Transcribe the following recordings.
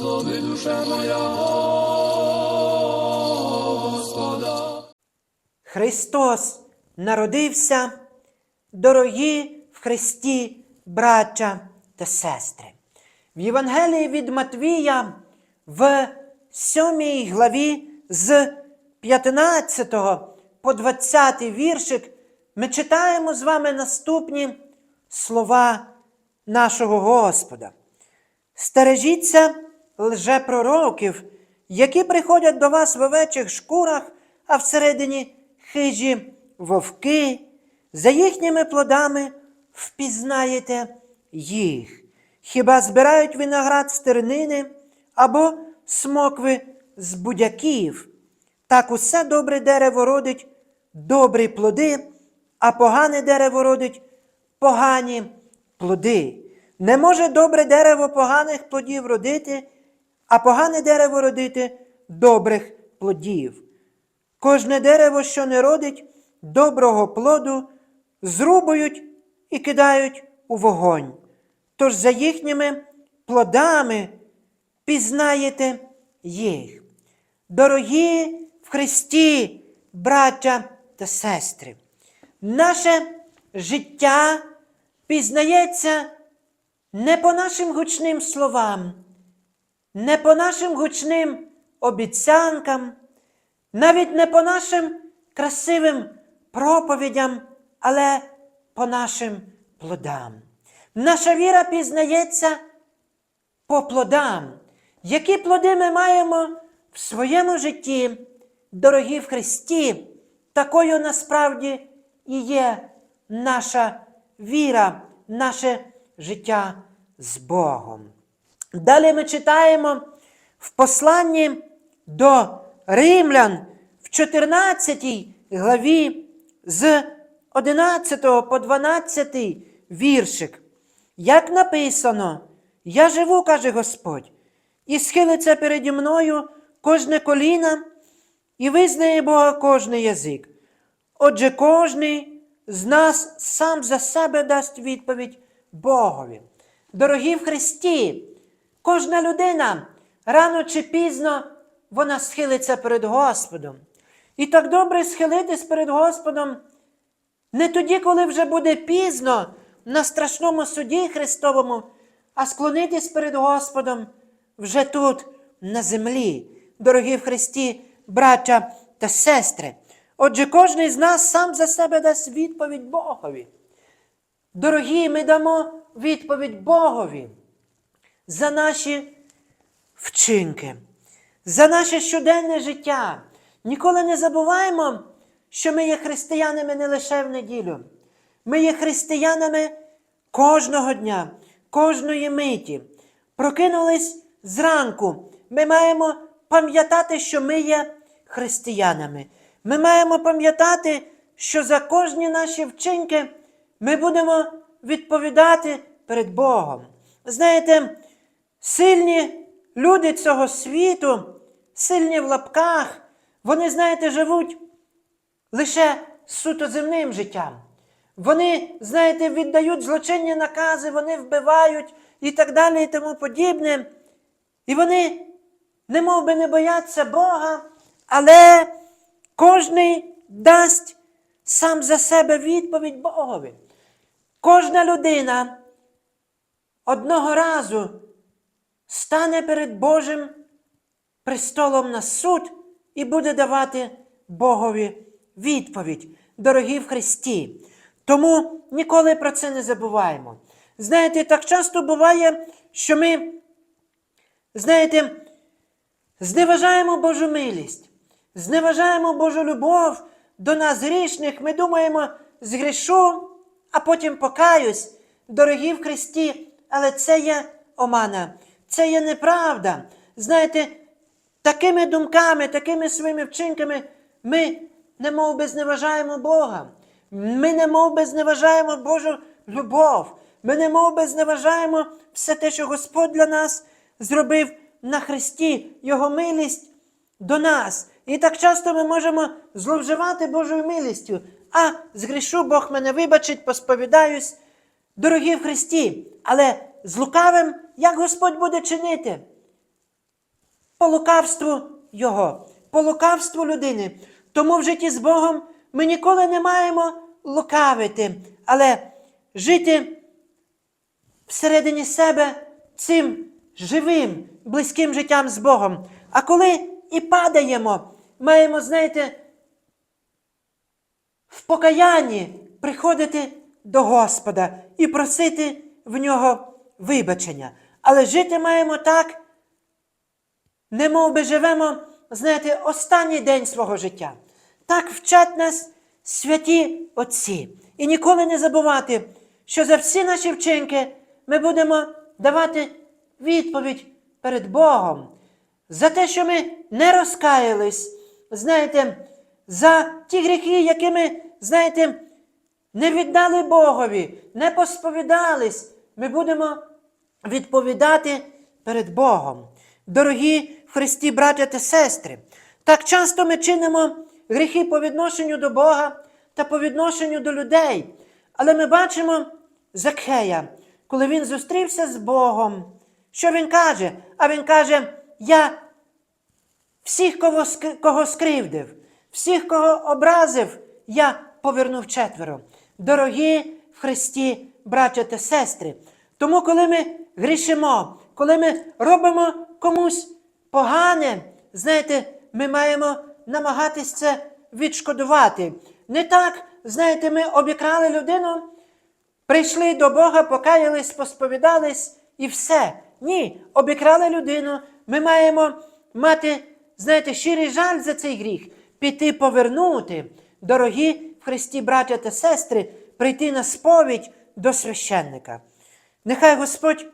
Благослови душа моя Господа. Христос народився, дорогі в Христі, браття та сестри. В Євангелії від Матвія в 7 главі з 15 по 20 віршик ми читаємо з вами наступні слова нашого Господа. Стережіться лжепророків, які приходять до вас в овечих шкурах, а всередині хижі вовки. За їхніми плодами впізнаєте їх. Хіба збирають виноград з тернини або смокви з будяків? Так усе добре дерево родить добрі плоди, а погане дерево родить погані плоди. Не може добре дерево поганих плодів родити, а погане дерево родити добрих плодів. Кожне дерево, що не родить доброго плоду, зрубують і кидають у вогонь. Тож за їхніми плодами пізнаєте їх. Дорогі в Христі, браття та сестри, наше життя пізнається не по нашим гучним словам, не по нашим гучним обіцянкам, навіть не по нашим красивим проповідям, але по нашим плодам. Наша віра пізнається по плодам. Які плоди ми маємо в своєму житті, дорогі в Христі, такою насправді і є наша віра, наше життя з Богом. Далі ми читаємо в посланні до римлян в 14 главі з 11 по 12 віршик. Як написано, я живу, каже Господь, і схилиться переді мною кожне коліна, і визнає Бога кожний язик. Отже, кожний з нас сам за себе дасть відповідь Богові. Дорогі в Христі, кожна людина рано чи пізно вона схилиться перед Господом. І так добре схилитись перед Господом не тоді, коли вже буде пізно на страшному суді Христовому, а склонитись перед Господом вже тут, на землі, дорогі в Христі, браття та сестри. Отже, кожен з нас сам за себе дасть відповідь Богові. Дорогі, ми дамо відповідь Богові за наші вчинки, за наше щоденне життя. Ніколи не забуваємо, що ми є християнами не лише в неділю. Ми є християнами кожного дня, кожної миті. Прокинулись зранку. Ми маємо пам'ятати, що ми є християнами. Ми маємо пам'ятати, що за кожні наші вчинки ми будемо відповідати перед Богом. Знаєте, сильні люди цього світу, сильні в лапках, вони, знаєте, живуть лише суто земним життям. Вони, знаєте, віддають злочинні накази, вони вбивають і так далі, і тому подібне. І вони не мов би не бояться Бога, але кожний дасть сам за себе відповідь Богові. Кожна людина одного разу стане перед Божим престолом на суд і буде давати Богові відповідь, дорогі в Христі. Тому ніколи про це не забуваємо. Знаєте, так часто буває, що ми, знаєте, зневажаємо Божу милість, зневажаємо Божу любов до нас грішних. Ми думаємо, згрішу, а потім покаюсь, дорогі в Христі, але це є омана, це є неправда. Знаєте, такими думками, такими своїми вчинками ми не мов би зневажаємо Бога. Ми не мов би зневажаємо Божу любов. Ми не мов би зневажаємо все те, що Господь для нас зробив на Христі, Його милість до нас. І так часто ми можемо зловживати Божою милістю. А згрішу, Бог мене вибачить, посповідаюсь. Дорогі в Христі, але з лукавим, як Господь буде чинити? по лукавству Його, по лукавству людини. Тому в житті з Богом ми ніколи не маємо лукавити, але жити всередині себе цим живим, близьким життям з Богом. А коли і падаємо, маємо, знаєте, в покаянні приходити до Господа і просити в нього вибачення. Але жити маємо так, немов би живемо, знаєте, останній день свого життя. Так вчать нас святі Отці. І ніколи не забувати, що за всі наші вчинки ми будемо давати відповідь перед Богом. За те, що ми не розкаялись, знаєте, за ті гріхи, які ми, знаєте, не віддали Богові, не посповідались, ми будемо відповідати перед Богом. Дорогі Христі, браття та сестри, так часто ми чинимо гріхи по відношенню до Бога та по відношенню до людей. Але ми бачимо Закхея, коли він зустрівся з Богом. Що він каже? А він каже: Я всіх, кого, скривдив, всіх, кого образив, я повернув четверо. Дорогі в Христі, браття та сестри. Тому, коли ми грішимо, коли ми робимо комусь погане, знаєте, ми маємо намагатись це відшкодувати. Не так, знаєте, ми обікрали людину, Прийшли до Бога, покаялись, посповідались і все. Ні, обікрали людину. Ми маємо мати, знаєте, щирий жаль за цей гріх, піти повернути. Дорогі в Христі, браття та сестри, прийти на сповідь до священника. Нехай Господь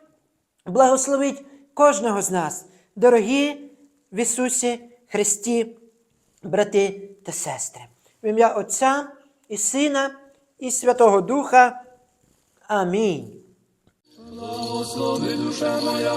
благословить кожного з нас, дорогі в Ісусі Христі, брати та сестри. В ім'я Отця і Сина і Святого Духа. Амінь. Благослови душа моя